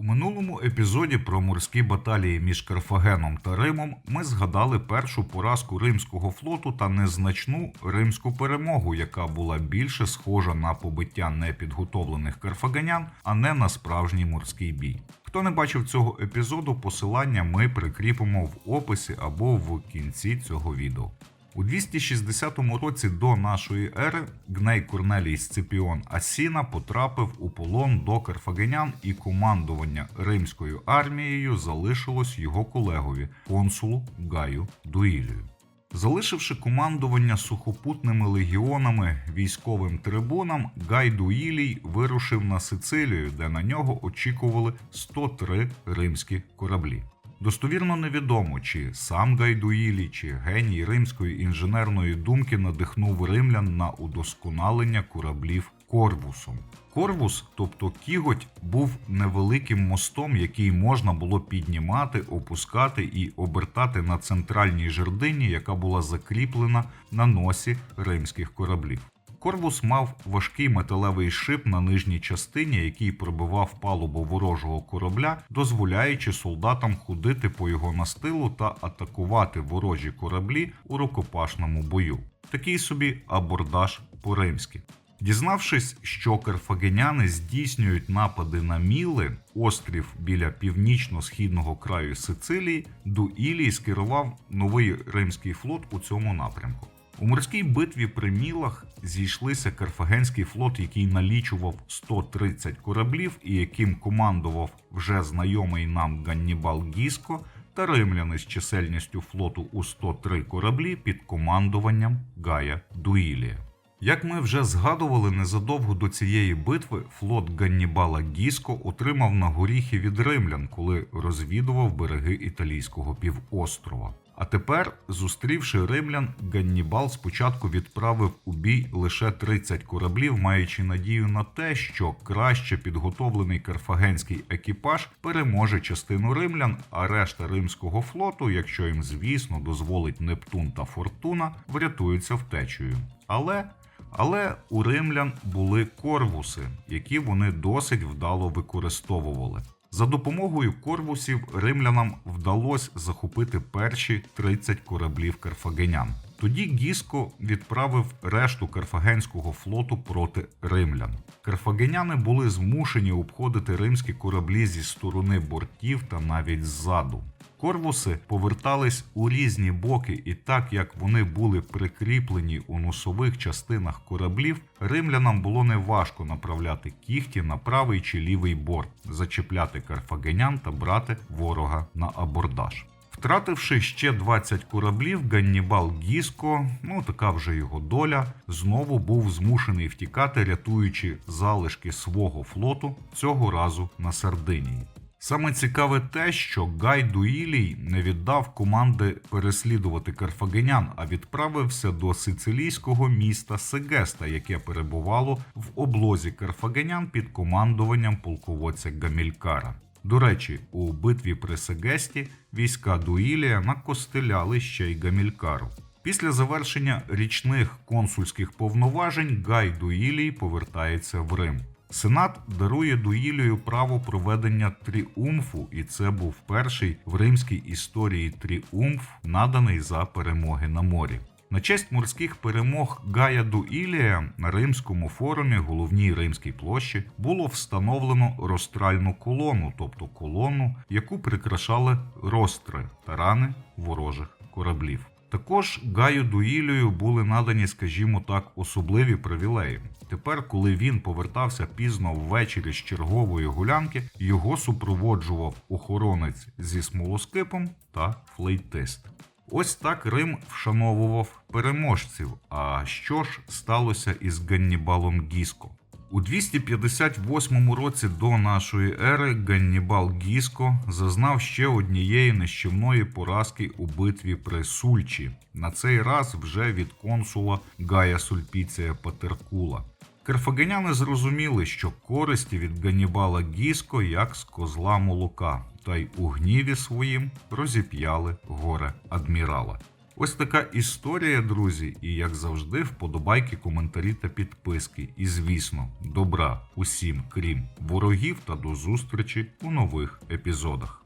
У минулому епізоді про морські баталії між Карфагеном та Римом ми згадали першу поразку римського флоту та незначну римську перемогу, яка була більше схожа на побиття непідготовлених карфагенян, а не на справжній морський бій. Хто не бачив цього епізоду, посилання ми прикріпимо в описі або в кінці цього відео. У 260 році до нашої ери Гней Корнелій Сципіон Асіна потрапив у полон до карфагенян, і командування римською армією залишилось його колегові консулу Гаю Дуїлію. Залишивши командування сухопутними легіонами військовим трибунам, Гай Дуїлій вирушив на Сицилію, де на нього очікували 103 римські кораблі. Достовірно невідомо, чи сам Гайдуїлі, чи геній римської інженерної думки надихнув римлян на удосконалення кораблів Корвусом. Корвус, тобто кіготь, був невеликим мостом, який можна було піднімати, опускати і обертати на центральній жердині, яка була закріплена на носі римських кораблів. Корвус мав важкий металевий шип на нижній частині, який пробивав палубу ворожого корабля, дозволяючи солдатам ходити по його настилу та атакувати ворожі кораблі у рукопашному бою. Такий собі абордаж по-римськи. Дізнавшись, що карфагеняни здійснюють напади на Міли, острів біля північно-східного краю Сицилії, Дуїлій скерував новий римський флот у цьому напрямку. У морській битві при Мілах зійшлися карфагенський флот, який налічував 130 кораблів і яким командував вже знайомий нам Ганнібал Гіско, та римляни з чисельністю флоту у 103 кораблі під командуванням Гая Дуїлія. Як ми вже згадували, незадовго до цієї битви флот Ганнібала Гіско отримав на горіхи від римлян, коли розвідував береги італійського півострова. А тепер, зустрівши римлян, Ганнібал спочатку відправив у бій лише 30 кораблів, маючи надію на те, що краще підготовлений карфагенський екіпаж переможе частину римлян, а решта римського флоту, якщо їм, звісно, дозволить Нептун та Фортуна, врятуються втечею. Але але у римлян були корвуси, які вони досить вдало використовували. За допомогою корвусів римлянам вдалося захопити перші 30 кораблів карфагенян. Тоді Гіско відправив решту карфагенського флоту проти римлян. Карфагеняни були змушені обходити римські кораблі зі сторони бортів та навіть ззаду. Корвуси повертались у різні боки, і так як вони були прикріплені у носових частинах кораблів, римлянам було неважко направляти кіхті на правий чи лівий борт, зачіпляти карфагенян та брати ворога на абордаж. Втративши ще 20 кораблів, Ганнібал Гіско, ну така вже його доля, знову був змушений втікати, рятуючи залишки свого флоту цього разу на Сардинії. Саме цікаве те, що Гай Дуїлій не віддав команди переслідувати карфагенян, а відправився до сицилійського міста Сегеста, яке перебувало в облозі карфагенян під командуванням полководця Гамількара. До речі, у битві при Сегесті війська Дуїлія накостеляли ще й Гамількару. Після завершення річних консульських повноважень Гай Дуїлій повертається в Рим. Сенат дарує Дуїлію право проведення тріумфу, і це був перший в римській історії тріумф, наданий за перемоги на морі. На честь морських перемог Гая Дуїлія на римському форумі, головній римській площі, було встановлено розстральну колону, тобто колону, яку прикрашали ростри тарани ворожих кораблів. Також Гаю Дуїлію були надані, скажімо так, особливі привілеї. Тепер, коли він повертався пізно ввечері з чергової гулянки, його супроводжував охоронець зі смолоскипом та флейтист. Ось так Рим вшановував переможців. А що ж сталося із Ганнібалом Гіско? У 258 році до нашої ери Ганнібал Гіско зазнав ще однієї нищівної поразки у битві при Сульчі, на цей раз вже від консула Гая Сульпіція Патеркула. Карфагеняни зрозуміли, що користі від Ганнібала Гіско як з козла молока, та й у гніві своїм розіп'яли горе адмірала. Ось така історія, друзі, і як завжди, вподобайки, коментарі та підписки. І звісно, добра усім, крім ворогів, та до зустрічі у нових епізодах.